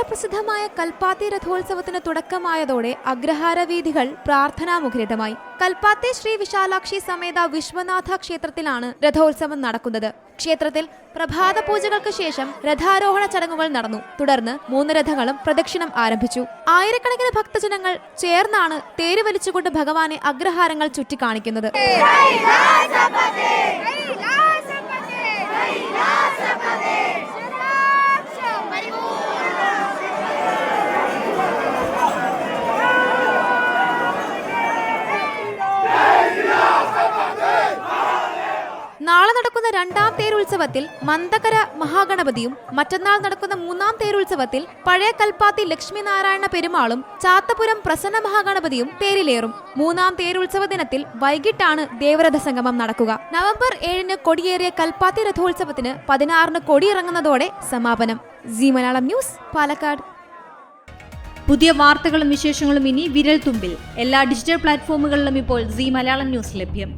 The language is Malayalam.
ചരിത്രപ്രസിദ്ധമായ കൽപ്പാത്തി രഥോത്സവത്തിന് തുടക്കമായതോടെ അഗ്രഹാര വീഥികൾ പ്രാർത്ഥനാമുഖരിതമായി. കൽപ്പാത്തി ശ്രീ വിശാലാക്ഷി സമേത വിശ്വനാഥ ക്ഷേത്രത്തിലാണ് രഥോത്സവം നടക്കുന്നത്. ക്ഷേത്രത്തിൽ പ്രഭാത പൂജകൾക്ക് ശേഷം രഥാരോഹണ ചടങ്ങുകൾ നടന്നു. തുടർന്ന് മൂന്ന് രഥങ്ങളും പ്രദക്ഷിണം ആരംഭിച്ചു. ആയിരക്കണക്കിന് ഭക്തജനങ്ങൾ ചേർന്നാണ് തേര് വലിച്ചുകൊണ്ട് ഭഗവാനെ അഗ്രഹാരങ്ങൾ ചുറ്റിക്കാണിക്കുന്നത്. നാളെ നടക്കുന്ന രണ്ടാം തേരുത്സവത്തിൽ മന്ദകര മഹാഗണപതിയും മറ്റന്നാൾ നടക്കുന്ന മൂന്നാം തേരുത്സവത്തിൽ പഴയ കൽപ്പാത്തി ലക്ഷ്മിനാരായണ പെരുമാളും ചാത്തപുരം പ്രസന്ന മഹാഗണപതിയും തേരിലേറും മൂന്നാം തേരുത്സവ ദിനത്തിൽ വൈകിട്ടാണ് ദേവരഥ സംഗമം നടക്കുക. നവംബർ ഏഴിന് കൊടിയേറിയ കൽപ്പാത്തി രഥോത്സവത്തിന് പതിനാറിന് കൊടിയിറങ്ങുന്നതോടെ സമാപനം. G Malayalam news Palakkad. പുതിയ വാർത്തകളും വിശേഷങ്ങളും ഇനി വിരൽ തുമ്പിൽ എല്ലാ ഡിജിറ്റൽ പ്ലാറ്റ്ഫോമുകളിലും ഇപ്പോൾ സി മലയാളം ന്യൂസ് ലഭ്യം.